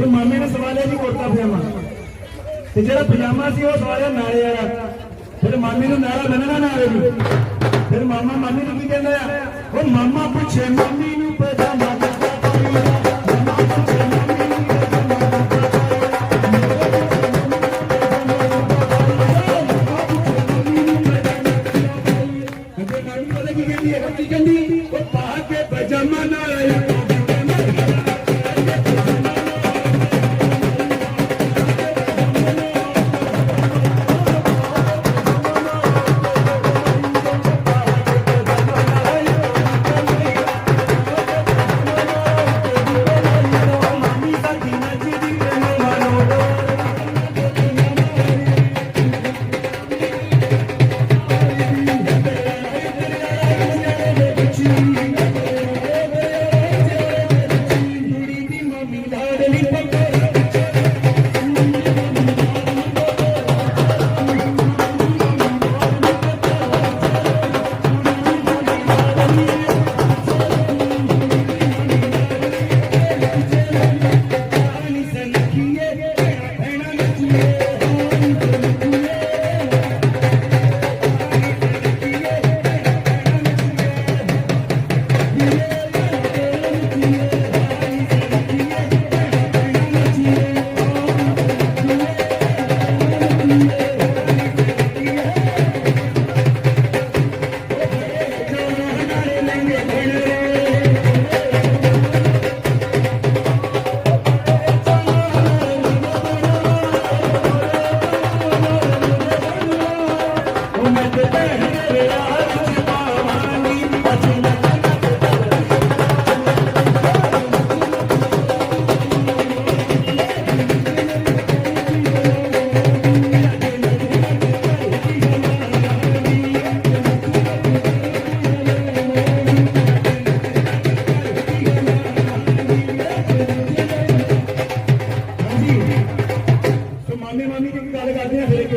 ਤੇ ਮਾਮੇ ਨੇ ਸਵਾਲਿਆ ਜੀ ਕੁੜਤਾ ਪਜਾਮਾ ਤੇ ਜਿਹੜਾ ਪਜਾਮਾ ਸੀ ਉਹ ਸਵਾਲਿਆ ਨਾਲੇ ਆਇਆ ਫਿਰ ਮਾਮੀ ਨੂੰ ਨਾਲਾ ਬੰਨਣਾ ਨਾ ਆਵੇ ਫਿਰ ਮਾਮਾ, ਮਾਮੀ ਨੂੰ ਕੀ ਕਹਿੰਦਾ ਆ? ਉਹ ਮਾਮਾ ਪੁੱਛੇ, ਮਾਮੀ ਨੂੰ ਪਜਾਮਾ ਕਿੱਦਾਂ ਉਹ ਪਾ ਕੇ ਪਜਾਮਾ ਨਾਲ ਆਇਆ। reading Yeah.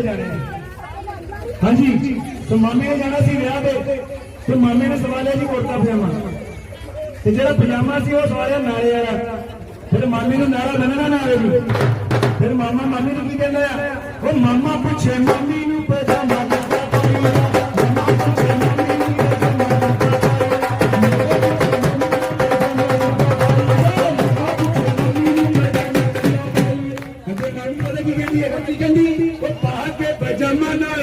ਜਾਣਾ ਹਾਂਜੀ ਸੋ ਮਾਮੇ ਨੇ ਜਾਣਾ ਸੀ ਵਿਆਹ ਤੇ। ਤੇ ਮਾਮੇ ਨੇ ਸਵਾਲਿਆ ਜੀ, ਕੁੜਤਾ ਪਜਾਮਾ। ਤੇ ਜਿਹੜਾ ਪਜਾਮਾ ਸੀ, ਉਹ ਸਵਾਲਿਆ ਨਾਲੇ ਵਾਲਾ। ਫਿਰ ਮਾਮੀ ਨੂੰ ਨਾਲਾ ਬੰਨਣਾ ਨਾ ਆਵੇ ਜੀ। ਫਿਰ ਮਾਮਾ, ਮਾਮੀ ਨੂੰ ਕੀ ਕਹਿੰਦਾ ਆ? ਉਹ ਮਾਮਾ ਪੁੱਛੇ, ਮਾਮੀ ਕਿੱਦਾਂ ਪਾਈਦਾ। ਕਿੱਦਾਂ ਮਾਮੀ ਪਤਾ